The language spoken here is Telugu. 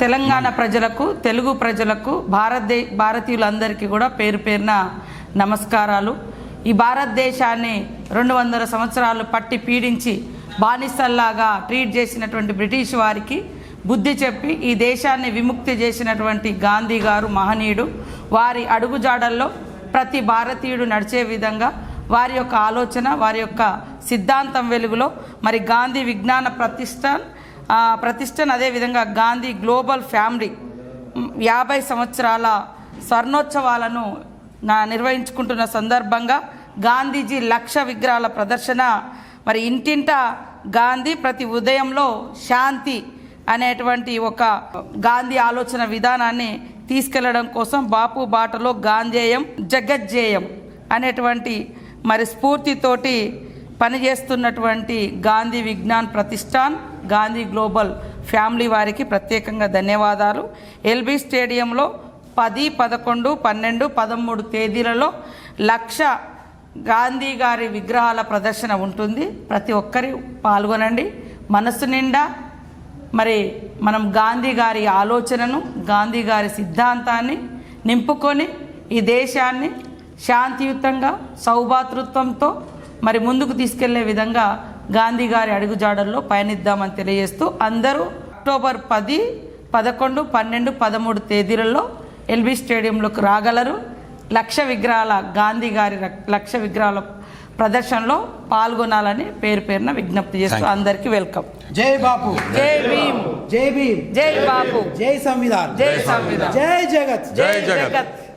తెలంగాణ ప్రజలకు తెలుగు ప్రజలకు భారతదే భారతీయులందరికీ కూడా పేరు పేరున నమస్కారాలు. ఈ భారతదేశాన్ని రెండు వందల సంవత్సరాలు పట్టి పీడించి బానిసల్లాగా ట్రీట్ చేసినటువంటి బ్రిటిష్ వారికి బుద్ధి చెప్పి ఈ దేశాన్ని విముక్తి చేసినటువంటి గాంధీ గారు మహనీయుడు. వారి అడుగుజాడల్లో ప్రతి భారతీయుడు నడిచే విధంగా వారి యొక్క ఆలోచన వారి యొక్క సిద్ధాంతం వెలుగులో మరి గాంధీ విజ్ఞాన ప్రతిష్టాన్ ప్రతిష్టను అదేవిధంగా గాంధీ గ్లోబల్ ఫ్యామిలీ యాభై సంవత్సరాల స్వర్ణోత్సవాలను నా నిర్వహించుకుంటున్న సందర్భంగా గాంధీజీ లక్ష విగ్రహాల ప్రదర్శన మరి ఇంటింట గాంధీ ప్రతి ఉదయంలో శాంతి అనేటువంటి ఒక గాంధీ ఆలోచన విధానాన్ని తీసుకెళ్ళడం కోసం బాపు బాటలో గాంధేయం జగజ్జేయం అనేటువంటి మరి స్ఫూర్తితోటి పనిచేస్తున్నటువంటి గాంధీ విజ్ఞాన్ ప్రతిష్టాన్ గాంధీ గ్లోబల్ ఫ్యామిలీ వారికి ప్రత్యేకంగా ధన్యవాదాలు. ఎల్బీ స్టేడియంలో పది పదకొండు పన్నెండు పదమూడు తేదీలలో లక్ష గాంధీ గారి విగ్రహాల ప్రదర్శన ఉంటుంది. ప్రతి ఒక్కరి పాల్గొనండి. మనసు నిండా మరి మనం గాంధీ గారి ఆలోచనను గాంధీ గారి సిద్ధాంతాన్ని నింపుకొని ఈ దేశాన్ని శాంతియుతంగా సౌభాతృత్వంతో మరి ముందుకు తీసుకెళ్ళే విధంగా గాంధీ గారి అడుగుజాడల్లో పయనిద్దామని తెలియజేస్తూ అందరూ అక్టోబర్ పది పదకొండు పన్నెండు పదమూడు తేదీలలో ఎల్బీ స్టేడియంలోకి రాగలరు. లక్ష విగ్రహాల గాంధీ గారి లక్ష విగ్రహాల ప్రదర్శనలో పాల్గొనాలని పేరు పేరున విజ్ఞప్తి చేస్తూ అందరికీ వెల్కమ్. జై బాపు. జై భీమ్. జై భీమ్. జై బాపు. జై సంవిధాన్. జై సంవిధాన్. జై జగత్. జై జగత్.